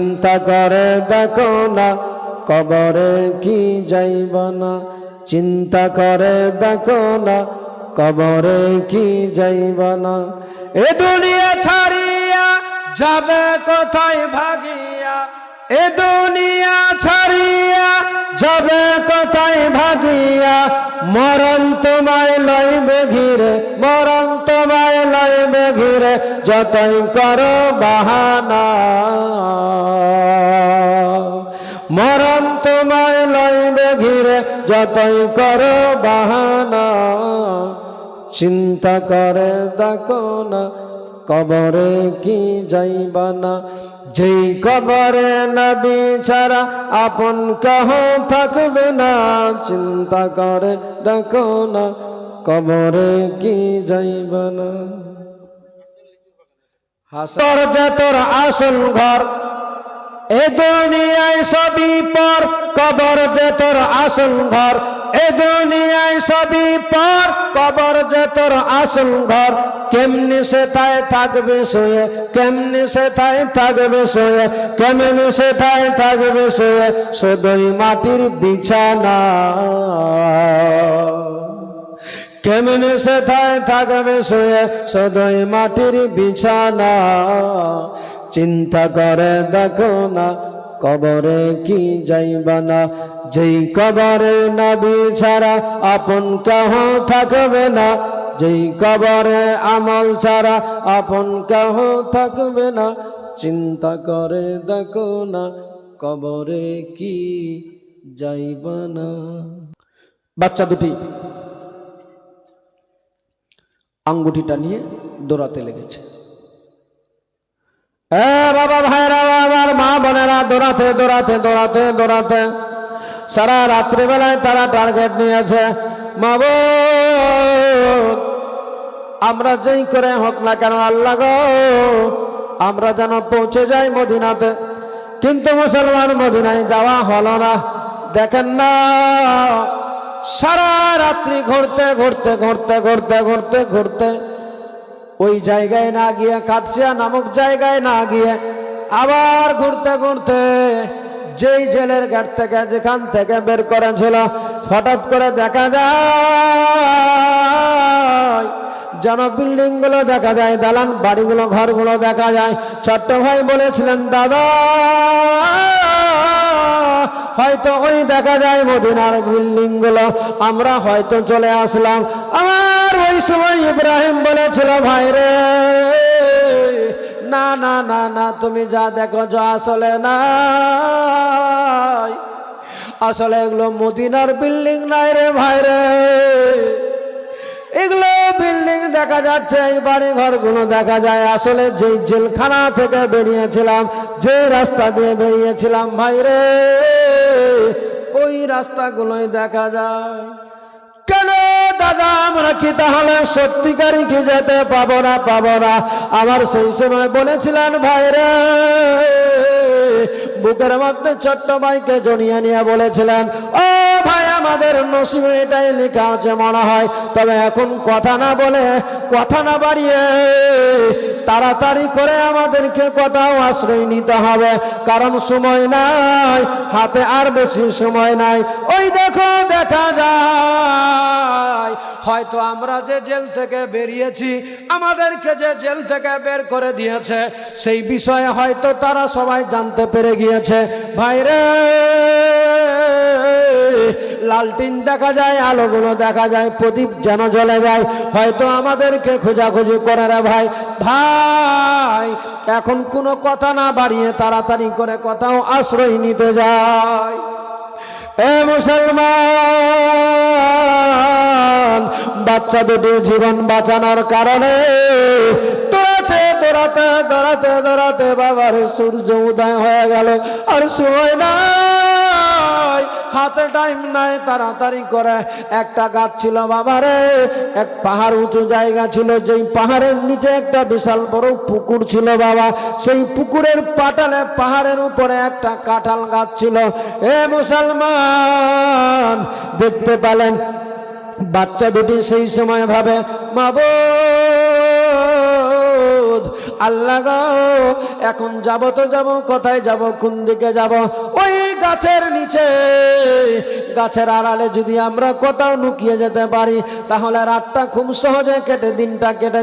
চিন্তা করে দেখো না, কবরে কি যাইব না। চিন্তা করে দেখো না, কবরে কি যাইব না। এ দুনিয়া ছাড়িয়া যাবে কোথায় ভাগিয়া? এ দুনিয়া ছাড়িয়া যাবে কোথায় ভাগিয়া? মরণ তোমায় লইবে ঘিরে, মরণ তোমায় লইবে ঘিরে, যতই করো বাহানা। মরণ তোমায় লইবে ঘিরে, যতই করো বাহানা। চিন্তা করে দেখো না, কবরে কি যাইবা না? যেই কবরে নবী ছাড়া আপন কহ থাকবে না, চিন্তা করে দেখো না কবরে কি যাইবা না। তোর যে আসল ঘর, এ দুনিয়ায় সবই পর। কবর যে তোর আসল ঘর, এ দুনিয়ায় সবই পর। কবর যে তোর আসল ঘর, কেমনি সে তাই থাকবে শুয়ে কেমনি সে তাই থাকবে শুয়ে কেমনি সে তাই থাকবে শুয়ে শুধুই মাটির বিছানা। কেমনে সেথায় থাকবে শুয়ে সদয় মাটির বিছানা। চিন্তা করে দেখো না কবরে কি যাইবা না? যেই কবরে নবী ছাড়া আপন কেহ থাকবে না। যেই কবরে আমল ছাড়া আপন কেহ থাকবে না। চিন্তা করে দেখো না, কবরে কি যাইবা না? বাচ্চা দুটি। আঙ্গুঠিটা নিয়ে দৌড়াতে লেগেছে। এ বাবা ভাইরা আমার মা বোনেরা দৌড়াতে দৌড়াতে দৌড়াতে দৌড়াতে। সারা রাত্রিবেলায় তারা টার্গেট নিয়েছে। মা বোন, আমরা যেই করে হোক না কেন আল্লাহ আমরা যেন পৌঁছে যাই মদিনাতে। কিন্তু মুসলমান মদিনায় যাওয়া হলো না। দেখেন না সারা রাত্রি ঘুরতে ঘুরতে ঘুরতে ঘুরতে ঘুরতে ঘুরতে ওই জায়গায় না গিয়ে কাদসিয়া নামক জায়গায় না গিয়ে আবার ঘুরতে ঘুরতে যেই জেলের গেট থেকে, যেখান থেকে বের করেছিল, হঠাৎ করে দেখা যায়, যেন বিল্ডিংগুলো দেখা যায়, দালান বাড়িগুলো, ঘরগুলো দেখা যায়। ছোট্ট ভাই বলেছিলেন, দাদা, হয়তো ওই দেখা যায় মদিনার বিল্ডিংগুলো আমরা হয়তো চলে আসলাম। আমার ওই সময় ইব্রাহিম বলেছিল ভাই রে না না না না, তুমি যা দেখো, যা আসলে না আসলে এগুলো মদিনার বিল্ডিং নাই রে ভাই রে এগুলো বিল্ডিং দেখা যাচ্ছে, এই বাড়ি ঘরগুলো দেখা যায়। আসলে যে জেলখানা থেকে বেরিয়েছিলাম, যে রাস্তা দিয়ে বেরিয়েছিলাম ভাই রে ওই রাস্তাগুলোই দেখা যায়। দাদা, আমরা কি তাহলে সত্যিকারই কি যেতে পাবো না পাবো না? আমার সেই সময় বলেছিলেন, ভাইরে, বুকের মধ্যে ছোট্ট ভাইকে জড়িয়ে নিয়ে বলেছিলেন, ও আমাদের নসিবে এটাই লেখা আছে মনে হয়। তবে এখন কথা না বলে, কথা না বাড়িয়ে তাড়াতাড়ি করে আমাদেরকে কোথাও আশ্রয় নিতে হবে। কারণ সময় নাই, হাতে আর বেশি সময় নাই। ওই দেখো, দেখা যায়। হয়তো আমরা যে জেল থেকে বেরিয়েছি, আমাদেরকে যে জেল থেকে বের করে দিয়েছে, সেই বিষয়ে হয়তো তারা সবাই জানতে পেরে গিয়েছে। ভাইরে! লালটিন দেখা যায়, আলোগুলো দেখা যায়, প্রদীপ যেন জ্বলে যায়। হয়তো আমাদেরকে খোঁজাখুঁজি করে রে ভাই। ভাই, এখন কোনো কথা না বাড়িয়ে তাড়াতাড়ি করে কথাও আশ্রয় নিতে যায় এ মুসলমান, বাচ্চা দুটি জীবন বাঁচানোর কারণে দৌড়াতে দৌড়াতে দৌড়াতে দৌড়াতে বাবার সূর্য উদয় হয়ে গেল। আর সময় নাই। হাতে টাইম নাই তাড়াতাড়ি করে একটা গাছ ছিল বাবারে এক পাহাড় উঁচু জায়গা ছিল যেই পাহাড়ের নিচে একটা বিশাল বড় পুকুর ছিল বাবা। সেই পুকুরের পাটালে পাহাড়ের উপরে একটা কাঁঠাল গাছ ছিল। এ মুসলমান দেখতে পেলেন বাচ্চা দুটি সেই সময় ভাবে মা বোন, মাবুদ আল্লাহ এখন যাব তো যাব কোথায় যাব কোন দিকে যাব? ওই গাছের নিচে। গাছের আড়ালে যদি আমরা কোথাও লুকিয়ে যেতে পারি, তাহলে রাতটা খুব সহজে কেটে, দিনটা কেটে